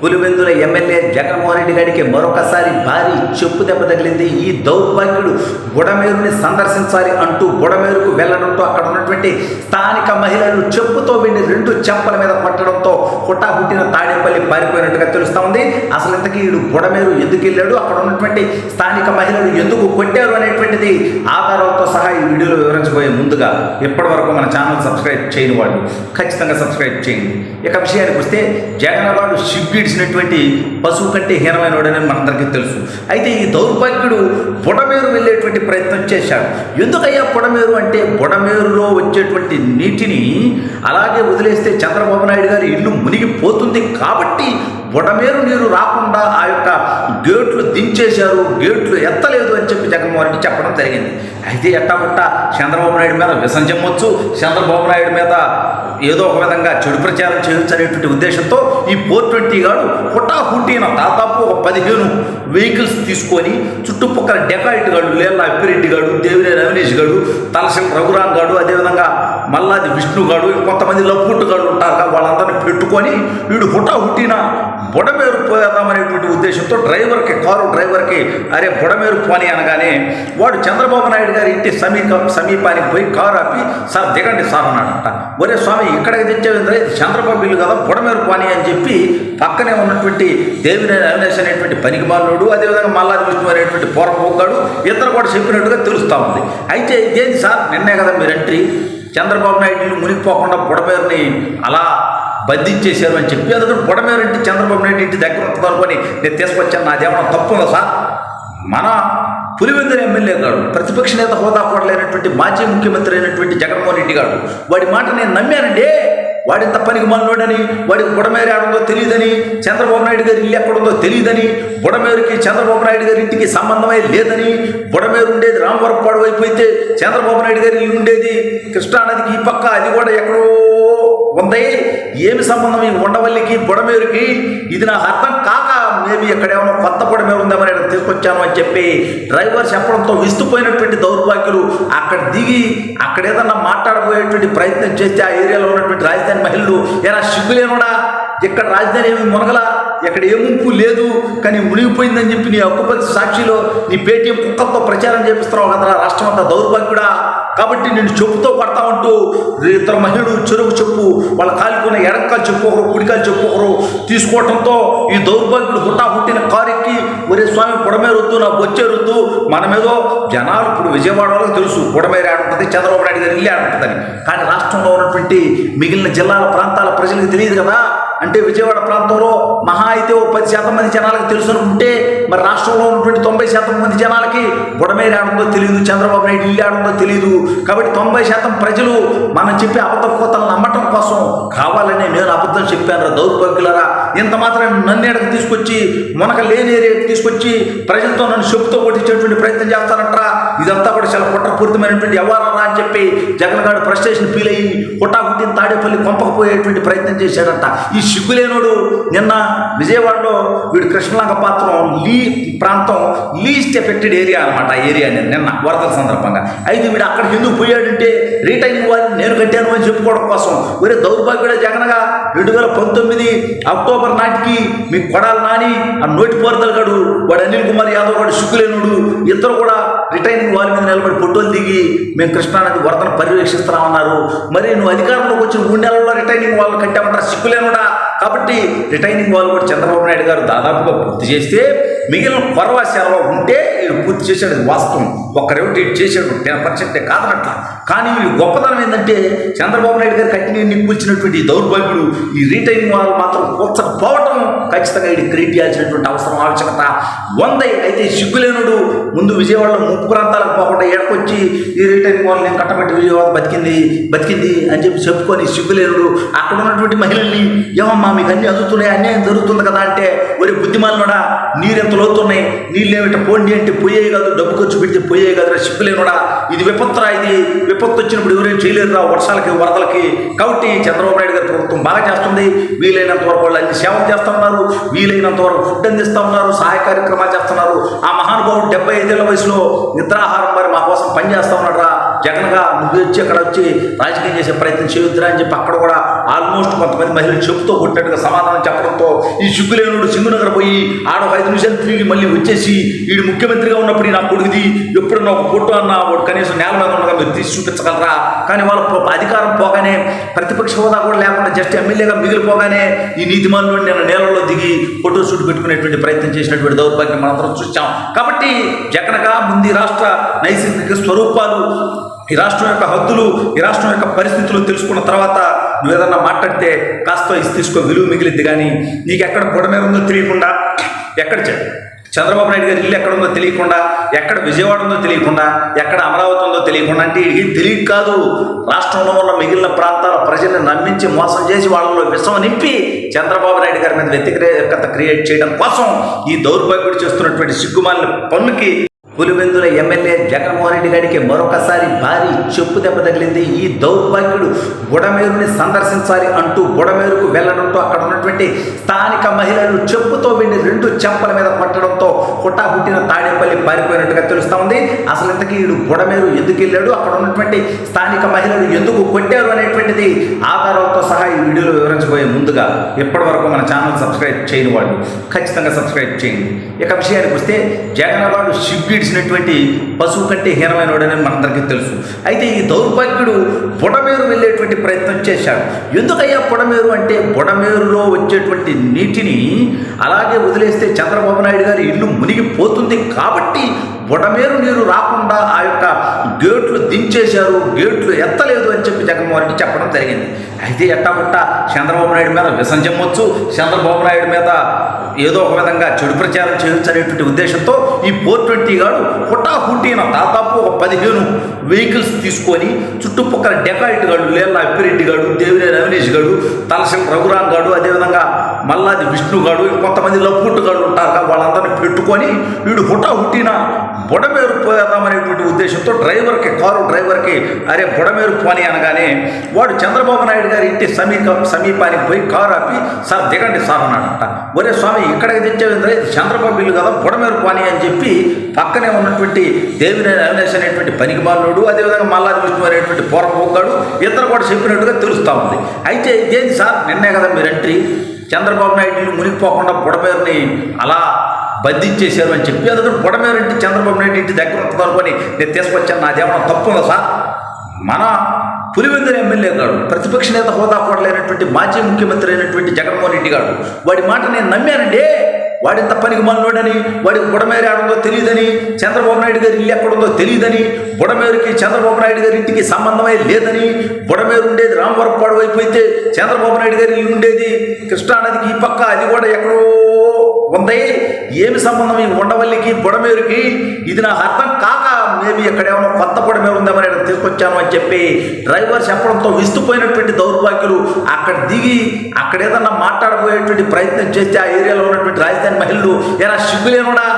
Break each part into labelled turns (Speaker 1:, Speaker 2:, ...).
Speaker 1: Pulivendula MLA Jaganmohan Reddy గారికి మరొకసారి భారీ చెప్పు దెబ్బ తగిలింది. ఈ దౌర్భాగ్యుడు బుడమేరుని సందర్శించాలి అంటూ బుడమేరుకు వెళ్ళడంతో అక్కడ ఉన్నటువంటి స్థానిక మహిళలు చెప్పుతో వెండి రెండు చెంపల మీద పట్టడంతో హుటాహుట్టిన తాడేపల్లి పారిపోయినట్టుగా తెలుస్తా ఉంది. అసలు ఇంతకీ వీడు బుడమేరు ఎందుకు వెళ్ళాడు? అక్కడ ఉన్నటువంటి స్థానిక మహిళలు ఎందుకు కొట్టారు అనేటువంటిది ఆధారాలతో సహా ఈ వీడియోలో వివరించబోయే ముందుగా ఇప్పటి వరకు మన ఛానల్ సబ్స్క్రైబ్ చేయని వాళ్ళు ఖచ్చితంగా సబ్స్క్రైబ్ చేయండి. ఇక విషయానికి వస్తే జగన్ జగన్వాడు సిగ్గిడిచినటువంటి పశువు కంటే హీనమైనవాడని మనందరికీ తెలుసు. అయితే ఈ దౌర్భాగ్యుడు బుడమేరు వెళ్ళేటువంటి ప్రయత్నం చేశాడు. ఎందుకయ్యా బుడమేరు అంటే బుడమేరులో వచ్చేటువంటి నీటిని అలాగే వదిలేస్తే చంద్రబాబు నాయుడు గారి ఇల్లు మునిగిపోతుంది కాబట్టి బుడమేరు నీరు రాకుండా ఆ యొక్క గేట్లు దించేశారు గేట్లు ఎత్తలేదు అని చెప్పి జగన్మోహన్ రెడ్డి చెప్పడం జరిగింది. అయితే ఎట్టాపుట్ట చంద్రబాబు నాయుడు మీద విసం చెమ్మొచ్చు చంద్రబాబు నాయుడు మీద ఏదో ఒక విధంగా చెడు ప్రచారం చేయొచ్చు అనేటువంటి ఉద్దేశంతో ఈ ఫోర్ ట్వంటీ గాడు హుటాహుటీన దాదాపు ఒక పదిహేను వెహికల్స్ తీసుకొని చుట్టుపక్కల డెకాయిట్ గాడు లేళ్ళ అప్పిరెడ్డి గాడు దేవినేని అవినేష్ గాడు తలసిల రఘురామ్ గాడు అదేవిధంగా మల్లాది విష్ణు గాడు కొంతమంది లప్పుట్టు గాడు ఉంటారు కదా, వాళ్ళందరినీ పెట్టుకొని వీడు హుటాహుటీన హుట్టిన బుడమేరు పోదామనేటువంటి ఉద్దేశంతో డ్రైవర్కి కారు డ్రైవర్కి అరే బుడమేరు పోని అనగానే వాడు చంద్రబాబు నాయుడు గారి ఇంటి సమీప సమీపానికి పోయి కారు ఆపి సార్ దిగండి సార్ అన్నాడంట. ఒరే స్వామి ఇక్కడికి తెచ్చేది చంద్రబాబు ఇల్లు కదా బుడమేరు పోని అని చెప్పి పక్కనే ఉన్నటువంటి దేవినేని అవినేష్ అనేటువంటి పనికిమాలోడు అదేవిధంగా మల్లాది విష్ణు అనేటువంటి పోరపోగాడు ఇద్దరు కూడా చెప్పినట్టుగా తెలుస్తూ ఉంది. అయితే ఇదేంటి సార్? నిన్నే కదా మీరు ఎంట్రీ. చంద్రబాబు నాయుడు ఇల్లు మునిగిపోకుండా బుడమేరుని అలా బంధించేశారు అని చెప్పి అతను పొడమేరంటే చంద్రబాబు నాయుడు ఇంటి దగ్గర ఉంటుంది అనుకొని నేను తీసుకొచ్చాను. నా దేవనం తప్పుందా సార్? మన పులివెందుల ఎమ్మెల్యే గారు ప్రతిపక్ష నేత హోదా కూడలేనటువంటి మాజీ ముఖ్యమంత్రి అయినటువంటి జగన్మోహన్ రెడ్డి గారు వాడి మాట నేను నమ్మానండి. వాడింత పనికి మనలోడని వాడికి బుడమేరు ఆడుందో తెలియదని చంద్రబాబు నాయుడు గారి ఇల్లు ఎక్కడుందో తెలియదని బుడమేరుకి చంద్రబాబు నాయుడు గారి ఇంటికి సంబంధమే లేదని బుడమేరు ఉండేది రామవరపాడు వైపు అయితే చంద్రబాబు నాయుడు గారి ఇల్లు ఉండేది కృష్ణానదికి ఈ పక్క అది కూడా ఎక్కడో ఉంది? ఏమి సంబంధం ఈ ఉండవల్లికి బుడమేరుకి? ఇది నాకు అర్థం కాక మేబీ ఎక్కడేమో కొత్త బుడమేరు ఉందేమని ఇక్కడ తీసుకొచ్చాను అని చెప్పి డ్రైవర్ చెప్పడంతో విస్తుపోయినటువంటి దౌర్భాగ్యులు అక్కడ దిగి అక్కడ ఏదన్నా మాట్లాడబోయేటువంటి ప్రయత్నం చేస్తే ఆ ఏరియాలో ఉన్నటువంటి రాజధాని మహిళలు ఎలా సిగ్గులేనుడా? ఇక్కడ రాజధాని ఏమి మునగల? ఇక్కడ ఏ ముంపు లేదు. కానీ మునిగిపోయిందని చెప్పి నీ అక్కుపతి సాక్షిలో నీ పేటీఎం కుక్కలతో ప్రచారం చేపిస్తున్నావు కదా రాష్ట్రం అంతా దౌర్భాగ్యుడా? కాబట్టి నేను చెప్పుతో పడతా ఉంటూ ఇద్దరు మహిళలు చెరుకు చెప్పు వాళ్ళ కాలుకున్న ఎడకాలు చెప్పుకోరు కుడికాలు చెప్పుకోరు తీసుకోవడంతో ఈ దౌర్భాగ్యుడు హుటా హుట్టిన కారు ఒరే స్వామి పొడమేరొద్దు నాకు వచ్చే రుద్దు. మనమేదో జనాలు ఇప్పుడు విజయవాడ వాళ్ళకి తెలుసు పొడమేర ఆడుతుంది చంద్రబాబు నాయుడు గారి ఇల్లు ఆడుతుందని కానీ రాష్ట్రంలో ఉన్నటువంటి మిగిలిన జిల్లాల ప్రాంతాల ప్రజలకు తెలియదు కదా? అంటే విజయవాడ ప్రాంతంలో మహా అయితే ఓ పది శాతం మంది జనాలకు తెలుసు అనుకుంటే మరి రాష్ట్రంలో ఉన్నటువంటి తొంభై శాతం మంది జనాలకి బుడమేరు ఆడుందో తెలియదు చంద్రబాబు నాయుడు ఇల్లు ఆడుందో తెలియదు కాబట్టి తొంభై శాతం ప్రజలు మనం చెప్పే అబద్ధ కోతలు నమ్మటం కోసం కావాలని నేను అబద్ధం చెప్పాను దౌర్భాగ్యులరా. ఇంత మాత్రం నన్ను తీసుకొచ్చి మొనక లేని ఏరియాకి తీసుకొచ్చి ప్రజలతో నన్ను చెప్పుతో కొట్టించేటువంటి ప్రయత్నం చేస్తారంటరా ఇదంతా కూడా చాలా కుట్రపూరితమైనటువంటి వ్యవహారం అని చెప్పి జగన్ గారు ఫ్రస్ట్రేషన్ ఫీల్ అయ్యి పుట్టాపుట్టిన తాడేపల్లి కొంపకపోయేటువంటి ప్రయత్నం చేశాడంట. ఈ సిగ్గులేనోడు నిన్న విజయవాడలో వీడు కృష్ణలంక పాత్రం లీ ప్రాంతం లీస్ట్ ఎఫెక్టెడ్ ఏరియా అనమాట ఆ ఏరియా నిన్న వరదల సందర్భంగా. అయితే వీడు అక్కడికి ఎందుకు పోయాడంటే రీటైన్ వారిని నేను కట్టాను అని చెప్పుకోవడం కోసం. ఒరే దౌర్భాగ్యుడ జగనగా రెండు వేల పంతొమ్మిది అక్టోబర్ నాటికి మీ కొడాలి నాని ఆ నోటి పోరతలు గడు వాడు అనిల్ కుమార్ యాదవ్ వాడు శుక్లేనుడు ఇద్దరు కూడా రిటైనింగ్ వారి మీద నిలబడి ఫోటోలు దిగి మేము కృష్ణానది వరదను పర్యవేక్షిస్తున్నామన్నారు. మరి నువ్వు అధికారంలోకి వచ్చి మూడు నెలల్లో రిటైనింగ్ వాళ్ళు కట్టామంటారు? సిక్కులేనుడా కాబట్టి రిటైనింగ్ వాళ్ళు కూడా చంద్రబాబు నాయుడు గారు దాదాపుగా పూర్తి చేస్తే మిగిలిన పర్వాశాలలో ఉంటే వీళ్ళు పూర్తి చేశాడు వాస్తవం. ఒక్కరేమిటి ఇటు చేశాడు టెన్ పర్సెంటే కాదనట్ల. కానీ వీళ్ళు గొప్పతనం ఏంటంటే చంద్రబాబు నాయుడు గారు కట్టిన కూల్చినటువంటి దౌర్భాగ్యుడు ఈ రిటైనింగ్ వాళ్ళు మాత్రం కూర్చకపోవటం ఖచ్చితంగా ఇది క్రియేట్ చేయాల్సినటువంటి అవసరం ఆవశ్యకత. వంద అయితే సిగ్గులేనుడు ముందు విజయవాడలో ముప్పు ప్రాంతాలకు పోకుండా ఏడకొచ్చి ఈ రిటైనింగ్ వాళ్ళు నేను కట్టబెట్టి విజయవాడ బతికింది బతికింది అని చెప్పి చెప్పుకొని సిగ్గులేనుడు. అక్కడ ఉన్నటువంటి మహిళల్ని ఏమమ్మా మీకు అన్ని అందుతున్నాయి అన్యాయం జరుగుతుంది కదా అంటే ఒరే బుద్ధిమానుడా నీరెంత లోతున్నాయి నీళ్ళు ఏమిట పోండి అంటే పోయే కాదు డబ్బు ఖర్చు పెడితే పోయే కాదురా సిగ్గులేనుడా. ఇది విపత్తురా ఇది. విపత్తు వచ్చినప్పుడు ఎవరేం చేయలేరురా వర్షాలకి వరదలకి. కాబట్టి చంద్రబాబు నాయుడు గారి ప్రభుత్వం బాగా చేస్తుంది. వీలైనంత వరకు వాళ్ళు అన్ని సేవలు చేస్తూ ఉన్నారు. వీలైనంత వరకు ఫుడ్ అందిస్తూ ఉన్నారు. సహాయ కార్యక్రమాలు చేస్తున్నారు. ఆ మహానుభావుడు డెబ్బై ఐదేళ్ళ వయసులో నిద్రాహారం మరి మా కోసం పనిచేస్తా ఉన్నాడు రా జగన్గా నువ్వు వచ్చి అక్కడ వచ్చి రాజకీయం చేసే ప్రయత్నం చేయొద్దురా అని చెప్పి అక్కడ కూడా ఆల్మోస్ట్ కొంతమంది మహిళలు చెబుతూ కొట్టినట్టుగా సమాధానం చెప్పడంతో ఈ సిగ్గులేనుడు సింగునగర్ పోయి ఆడ ఒక ఐదు నిమిషాలు తిరిగి మళ్ళీ వచ్చేసి వీడు ముఖ్యమంత్రిగా ఉన్నప్పుడు నా కొడుకుది ఎప్పుడు నాకు ఫోటో అన్న వాడు కనీసం నేల మీద ఉండగా మీరు తీసి చూపించగలరా? కానీ వాళ్ళ అధికారం పోగానే ప్రతిపక్ష హోదా కూడా లేకుండా జస్ట్ ఎమ్మెల్యేగా మిగిలిపోగానే ఈ నీతిమాలను నేను నేలలో దిగి ఫోటో షూట్ పెట్టుకునేటువంటి ప్రయత్నం చేసినటువంటి దౌర్భాగ్యం మనందరం చూసాం కాబట్టి జగన్గా ముందు రాష్ట్ర నైసర్గిక స్వరూపాలు ఈ రాష్ట్రం యొక్క హద్దులు ఈ రాష్ట్రం యొక్క పరిస్థితులు తెలుసుకున్న తర్వాత నువ్వు ఏదన్నా మాట్లాడితే కాస్త ఇసి తీసుకో విలువ మిగిలిద్ది కానీ నీకు ఎక్కడ బుడమేర ఉందో తెలియకుండా ఎక్కడ చంద్రబాబు నాయుడు గారి ఇల్లు ఎక్కడ ఉందో తెలియకుండా ఎక్కడ విజయవాడ ఉందో తెలియకుండా ఎక్కడ అమరావతి ఉందో తెలియకుండా అంటే ఇది తెలియక కాదు. రాష్ట్రంలో ఉన్న మిగిలిన ప్రాంతాల ప్రజల్ని నమ్మించి మోసం చేసి వాళ్ళలో విషం నింపి చంద్రబాబు నాయుడు గారి మీద వ్యతిరేకత క్రియేట్ చేయడం కోసం ఈ దౌర్భాగ్యుడు చేస్తున్నటువంటి సిగ్గుమాలిన పనులకి పులివెందుల ఎమ్మెల్యే జగన్మోహన్ రెడ్డి గారికి మరొకసారి భారీ చెప్పు దెబ్బ తగిలింది. ఈ దౌర్భాగ్యుడు గుడమేరుని సందర్శించాలి అంటూ బుడమేరుకు వెళ్ళడంతో అక్కడ ఉన్నటువంటి స్థానిక మహిళలు చెప్పుతో వెండి రెండు చెంపల మీద పట్టడంతో హుటాహుట్టిన తాడేపల్లి పారిపోయినట్టుగా తెలుస్తా ఉంది. అసలు ఇంతకీ వీడు గుడమేరు ఎందుకు వెళ్ళాడు? అక్కడ ఉన్నటువంటి స్థానిక మహిళలు ఎందుకు కొట్టారు అనేటువంటిది ఆ సహా ఈ వీడియోలో వివరించబోయే ముందుగా ఇప్పటివరకు మన ఛానల్ సబ్స్క్రైబ్ చేయని వాళ్ళు ఖచ్చితంగా సబ్స్క్రైబ్ చేయండి. ఇక విషయానికి వస్తే జగన్ వాడు సిగ్గిడిచినటువంటి పశువు కంటే హీనమైన వాడని మనందరికీ తెలుసు. అయితే ఈ దౌర్భాగ్యుడు బుడమేరు వెళ్ళేటువంటి ప్రయత్నం చేశాడు. ఎందుకయ్యా బుడమేరు అంటే బుడమేరులో వచ్చేటువంటి నీటిని అలాగే వదిలేస్తే చంద్రబాబు నాయుడు గారి ఇల్లు మునిగిపోతుంది కాబట్టి బుడమేరు నీరు రాకుండా ఆ యొక్క గేట్లు దించేశారు గేట్లు ఎత్తలేదు అని చెప్పి జగన్మోహన్ రెడ్డి చెప్పడం జరిగింది. అయితే ఎట్టాపుట్ట చంద్రబాబు నాయుడు మీద విసం చెమ్మొచ్చు చంద్రబాబు నాయుడు మీద ఏదో ఒక విధంగా చెడు ప్రచారం చేయొచ్చు అనేటువంటి ఉద్దేశంతో ఈ ఫోర్ ట్వంటీ గాడు హుటా దాదాపు ఒక పదిహేను వెహికల్స్ తీసుకొని చుట్టుపక్కల డెకాయిట్ గాడు లేళ్ళ అప్పిరెడ్డి గాడు దేవినే రవినేష్ గాడు తలసిన రఘురామ్ గాడు అదేవిధంగా మల్లాది అది విష్ణుగాడు కొంతమంది లప్పుట్టుగాడు ఉంటారు కదా, వాళ్ళందరినీ పెట్టుకొని వీడు హుటా హుట్టిన బుడమేరు పోయేదామనేటువంటి ఉద్దేశంతో డ్రైవర్కి కారు డ్రైవర్కి అరే బుడమేరు పోని అనగానే వాడు చంద్రబాబు నాయుడు గారి ఇంటి సమీప సమీపానికి పోయి కారు ఆపి సార్ దిగండి సార్ అన్నాడంట. ఒరే స్వామి ఇక్కడికి తెచ్చేంద్ర చంద్రబాబు ఇల్లు కదా బుడమేరు పోని అని చెప్పి పక్కనే ఉన్నటువంటి దేవినే అవినేష్ అనేటువంటి పనికి మాలినోడు అదేవిధంగా మల్లాది విష్ణు అనేటువంటి పూర్వపోగాడు ఇద్దరు కూడా చెప్పినట్టుగా తెలుస్తూ ఉంది. అయితే ఇదేంటి సార్? నిన్నే కదా మీరు ఎంట్రీ. చంద్రబాబు నాయుడు మునిగిపోకుండా బుడమేరుని అలా బంధించేశారు అని చెప్పి అది బుడమేరు ఇంటి చంద్రబాబు నాయుడు ఇంటి దగ్గర ఉంటుంది అనుకొని నేను తీసుకొచ్చాను. నాదేమన్నా తప్పు ఉందా సార్? మన పులివెందుల ఎమ్మెల్యే గారు ప్రతిపక్ష నేత హోదా కూడా లేనటువంటి మాజీ ముఖ్యమంత్రి అయినటువంటి జగన్మోహన్ రెడ్డి గారు వాడి మాట నేను నమ్మానండి. వాడింత పనికి మనోడని వాడికి బుడమేరు ఆడుందో తెలియదని చంద్రబాబు నాయుడు గారి ఇల్లు ఎక్కడుందో తెలియదని బుడమేరుకి చంద్రబాబు నాయుడు గారి ఇంటికి సంబంధమే లేదని బుడమేరు ఉండేది రామవరపాడు వైపు అయితే చంద్రబాబు నాయుడు గారి ఇల్లు ఉండేది కృష్ణానదికి ఈ పక్క అది కూడా ఎక్కడో ఉంది? ఏమి సంబంధం ఈ ఉండవల్లికి బుడమేరుకి? ఇది నాకు అర్థం కాక మేబీ ఎక్కడేమో కొత్త బుడమేరు ఉందేమో ఇక్కడ తీసుకొచ్చాను అని చెప్పి డ్రైవర్ చెప్పడంతో విస్తుపోయినటువంటి దౌర్భాగ్యులు అక్కడ దిగి అక్కడ ఏదన్నా మాట్లాడబోయేటువంటి ప్రయత్నం చేస్తే ఆ ఏరియాలో ఉన్నటువంటి రాజధాని మహిళలు ఎలా సిగ్గులేనుడా?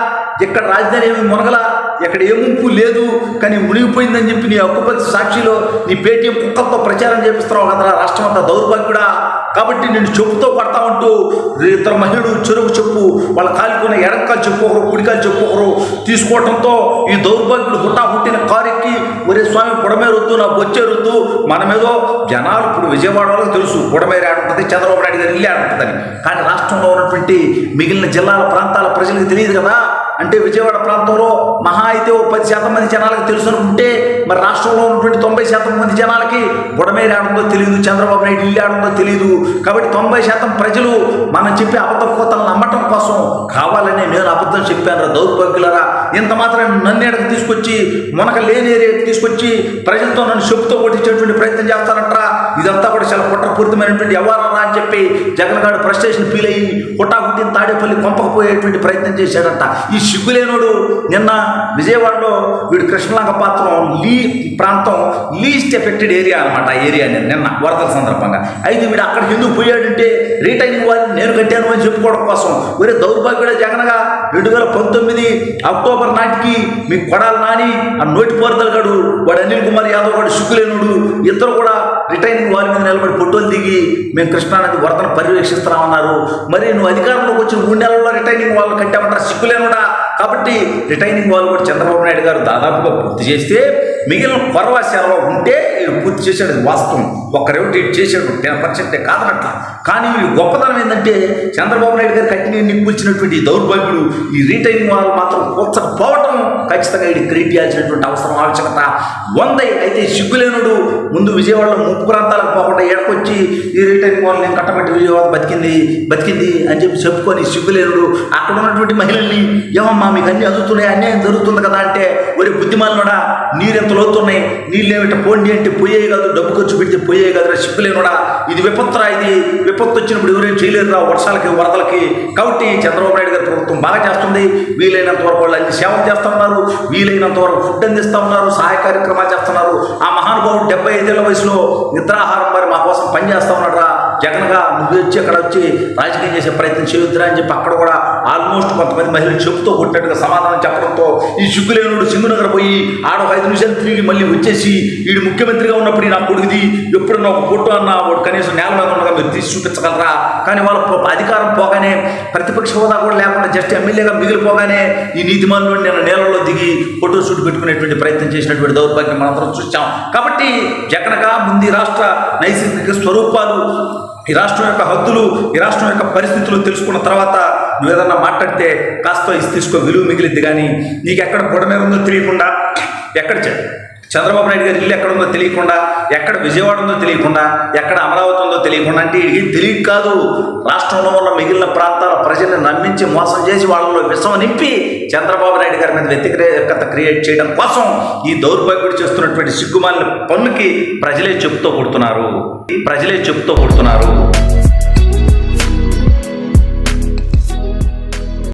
Speaker 1: ఇక్కడ రాజధాని ఏమి మునగల? ఇక్కడ ఏ ముంపు లేదు కానీ మునిగిపోయిందని చెప్పి నీ అక్కుపతి సాక్షిలో నీ పేటీఎం కుక్కలతో ప్రచారం చేపిస్తున్నావు కదరా రాష్ట్రం అంతా దౌర్భాగ్యుడా. కాబట్టి నేను చెప్పుతో పడతా ఉంటూ ఇద్దరు మహిళలు చెరుకు చెప్పు వాళ్ళ కాలుకున్న ఎడకాలు చెప్పుకోరు కుడికాలు చెప్పుకోకరు తీసుకోవడంతో ఈ దౌర్భాగ్యుడు హుట్టా హుట్టిన కారు ఎక్కి ఒరే స్వామి పొడమేరొద్దు నా బొచ్చేరొద్దు. మనమేదో జనాలు ఇప్పుడు విజయవాడ వాళ్ళకి తెలుసు పొడమేరు ఆడుతుంది చంద్రబాబు నాయుడు గారి ఇల్లు ఆడుతుందని కానీ రాష్ట్రంలో ఉన్నటువంటి మిగిలిన జిల్లాల ప్రాంతాల ప్రజలకు తెలియదు కదా. అంటే విజయవాడ ప్రాంతంలో మహా అయితే ఓ పది శాతం మంది జనాలకు తెలుసు ఉంటే మరి రాష్ట్రంలో ఉన్నటువంటి తొంభై శాతం మంది జనాలకి బుడమేరు ఆడుందో తెలియదు చంద్రబాబు నాయుడు ఇల్లు ఆడుందో తెలియదు కాబట్టి తొంభై శాతం ప్రజలు మనం చెప్పే అబద్ధ కోతలు నమ్మటం కోసం కావాలని నేను అబద్ధం చెప్పాను దౌర్భాగ్యులరా. ఇంత మాత్రం నన్ను ఎడకు తీసుకొచ్చి మునక లేని ఏరియాకి తీసుకొచ్చి ప్రజలతో నన్ను చెప్పుతో కొట్టించేటువంటి ప్రయత్నం చేస్తారంటరా ఇదంతా కూడా చాలా కుట్రపూరితమైనటువంటి వ్యవహారం అని చెప్పి జగన్ గారు ఫ్రస్ట్రేషన్ ఫీల్ అయ్యి హుటాహుట్టిన తాడేపల్లి కొంపకపోయేటువంటి ప్రయత్నం చేశాడంట. ఈ సిగ్గులేనోడు నిన్న విజయవాడలో వీడు కృష్ణలంకపాత్రం లీ ప్రాంతం లీస్ట్ ఎఫెక్టెడ్ ఏరియా అనమాట ఆ ఏరియా నిన్న వరదల సందర్భంగా. అయితే వీడు అక్కడికి ఎందుకు పోయాడంటే రీటైనింగ్ వారిని నేను కట్టాను అని చెప్పుకోవడం కోసం. వేరే దౌర్భాగ్యుడే జగనగా రెండు వేల పంతొమ్మిది అక్టోబర్ నాటికి మీ కొడాలి నాని ఆ నోటి పోరతలు గడు వాడు అనిల్ కుమార్ యాదవ్ వాడు సిగ్గులేనుడు ఇద్దరు కూడా రిటైనింగ్ వారి మీద నిలబడి ఫోటోలు దిగి మేము కృష్ణానది వరదను పర్యవేక్షిస్తున్నామన్నారు. మరి నువ్వు అధికారంలోకి వచ్చిన మూడు నెలల్లో రిటైనింగ్ వాళ్ళు కట్టామంటారు? సిగ్గులేనుడా? కాబట్టి రిటైనింగ్ వాళ్ళు కూడా చంద్రబాబు నాయుడు గారు దాదాపుగా పూర్తి చేస్తే మిగిలిన పర్వాశాలలో ఉంటే వీడు పూర్తి చేశాడు వాస్తవం. ఒక్కరేమిటి ఇటు చేశాడు టెన్ పర్సెంటే కాదనట్ల. కానీ వీళ్ళు గొప్పతనం ఏంటంటే చంద్రబాబు నాయుడు గారు కట్టిన కూర్చున్నటువంటి ఈ దౌర్భాగ్యుడు ఈ రీటైనింగ్ వాళ్ళు మాత్రం కూర్చకపోవటం ఖచ్చితంగా ఇది క్రియేట్ చేయాల్సినటువంటి అవసరం ఆవశ్యకత. వంద అయితే సిగ్గులేనుడు. ముందు విజయవాడలో ముప్పు ప్రాంతాలకు పోకుండా ఎడకొచ్చి ఈ రీటైనింగ్ వాళ్ళు నేను కట్టబెట్టి విజయవాడ బతికింది బతికింది అని చెప్పి చెప్పుకొని సిగ్గులేనుడు. అక్కడ ఉన్నటువంటి మహిళల్ని ఏమమ్మా మీకు అన్ని అందుతున్నాయి అన్యాయం జరుగుతుంది కదా అంటే ఒరే బుద్ధిమానుడా నీరు ఎంత లోతున్నాయి నీళ్ళు ఏమిట పోండి అంటే పోయే కాదు డబ్బు ఖర్చు పెడితే పోయే కాదు సిగ్గులేనుడా ఇది విపత్తురా ఇది విపత్తు వచ్చినప్పుడు ఎవరేం చేయలేరు రా వర్షాలకి వరదలకి కాబట్టి చంద్రబాబు నాయుడు గారి ప్రభుత్వం బాగా చేస్తుంది వీలైనంత వరకు వాళ్ళు అన్ని సేవలు చేస్తూ ఉన్నారు వీలైనంత వరకు ఫుడ్ అందిస్తా ఉన్నారు సహాయ కార్యక్రమాలు చేస్తున్నారు. ఆ మహానుభావుడు డెబ్బై ఐదేళ్ళ వయసులో నిద్రాహారం మరి మా కోసం పనిచేస్తూ ఉన్నాడు రా జగన్గా నువ్వు వచ్చి అక్కడ వచ్చి రాజకీయం చేసే ప్రయత్నం చేయొద్దురా అని చెప్పి అక్కడ కూడా ఆల్మోస్ట్ కొంతమంది మహిళలు చెబుతూ కొట్టినట్టుగా సమాధానం చెప్పడంతో ఈ సిగ్గులేనుడు సింగునగర్ పోయి ఆడ ఒక ఐదు నిమిషాలు తిరిగి మళ్ళీ వచ్చేసి వీడు ముఖ్యమంత్రిగా ఉన్నప్పుడు నా కొడుకుది ఎప్పుడు ఒక ఫోటో అన్న వాడు కనీసం నేల మీద ఉండగా మీరు తీసి చూపించగలరా? కానీ వాళ్ళ అధికారం పోగానే ప్రతిపక్ష హోదా కూడా లేకుండా జస్ట్ ఎమ్మెల్యేగా మిగిలిపోగానే ఈ నీతిమాలను నేను నేలలో దిగి ఫోటో షూట్ పెట్టుకునేటువంటి ప్రయత్నం చేసినటువంటి దౌర్భాగ్యం మనందరం చూసాం కాబట్టి జగన్గా ముందు రాష్ట్ర నైసర్గిక స్వరూపాలు ఈ రాష్ట్రం యొక్క హద్దులు ఈ రాష్ట్రం యొక్క పరిస్థితులు తెలుసుకున్న తర్వాత నువ్వు ఏదన్నా మాట్లాడితే కాస్త ఇసి తీసుకో విలువ మిగిలిద్ది కానీ నీకు ఎక్కడ బుడమేర ఉందో తెలియకుండా ఎక్కడ చ- చంద్రబాబు నాయుడు గారి ఇల్లు ఎక్కడ ఉందో తెలియకుండా ఎక్కడ విజయవాడ ఉందో తెలియకుండా ఎక్కడ అమరావతి ఉందో తెలియకుండా అంటే ఇది తెలియక కాదు. రాష్ట్రంలో ఉన్న మిగిలిన ప్రాంతాల ప్రజల్ని నమ్మించి మోసం చేసి వాళ్ళలో విషం నింపి చంద్రబాబు నాయుడు గారి మీద వ్యతిరేకత క్రియేట్ చేయడం కోసం ఈ దౌర్భాగ్యుడు చేస్తున్నటువంటి సిగ్గుమాలిన పనులకి ప్రజలే చెప్తూ కొడుతున్నారు. ప్రజలే చెప్తూ కొడుతున్నారు.